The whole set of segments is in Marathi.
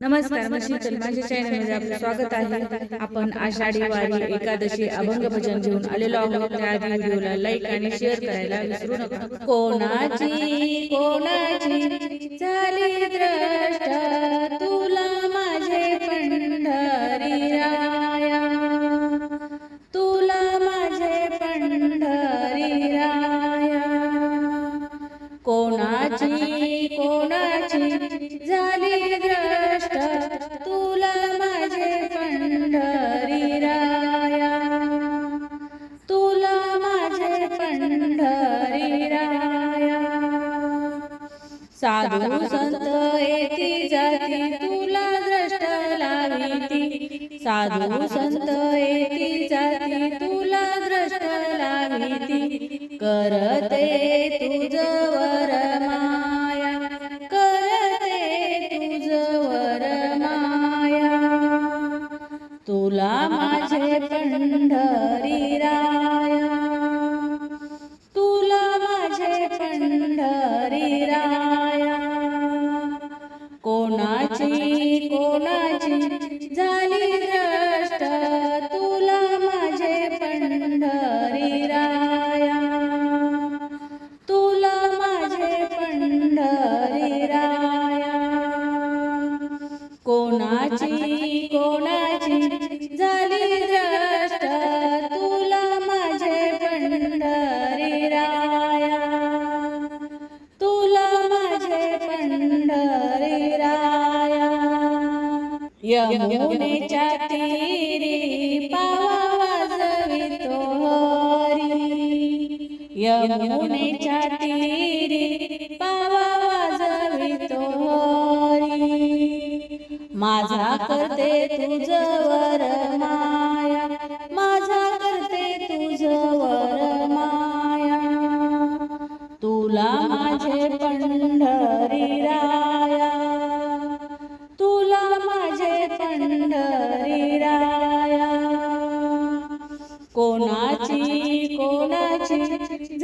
नमस्कार मशी माझ्या चॅनलमध्ये आपलं स्वागत आहे. आपण आषाढी वारी एकादशी अभंग भजन घेऊन आलेलो आहोत. त्या आधी व्हिडिओला लाईक आणि शेअर करायला विसरू नका. कोणाची कोणाची झाली द्रष्टा साधू संत येती जाती तुला द्रष्ट लाविती साधू संत येती जाती तुला द्रष्ट लाविती करते तुझवर माया. करते तुझवर माया. तुला माझे पंढरी यमुनेच्या तीरी पावाजवितो हरी. यमुनेच्या तीरी पावाजवितो हरी. माझा करते तुझं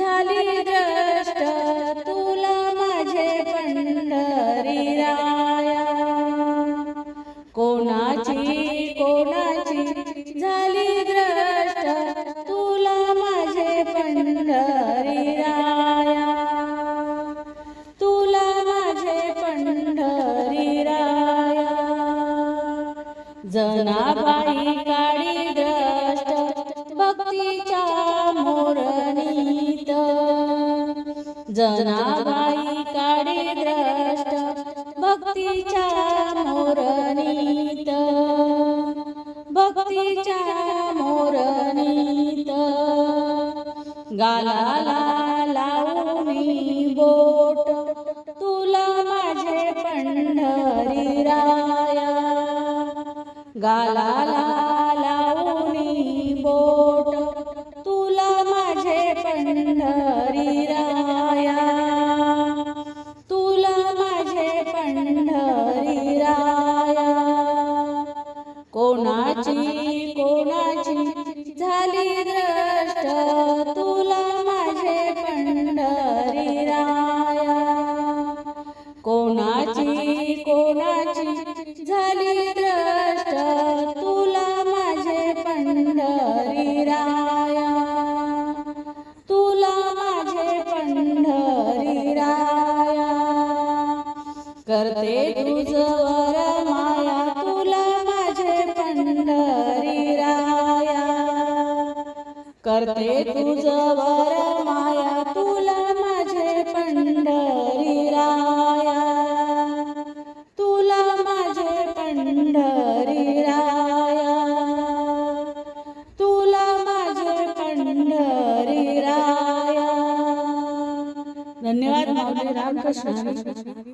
झाली द्रष्ट तुला माझे पंढरी राया कोणाची कोणाची झाली द्रष्ट तुला माझे पंढरी राया तुला माझे पंढरी राया जनाबाई काळी द्रष्ट भक्तीच्या जनाबाई काडे द्रष्ट भक्तीच्या मोरणीत. भक्तीच्या मोरणीत. गालाला लावणी बोट तुला माझे पंढरी राया गालाला करते तुझवर माया तुला माझे पंढरी राया. करते तुझवर माया तुला माझे पंढरी राया. तुला माझे पंढरी राया. तुला माझे पंढरी राया. धन्यवाद रामकृष्ण.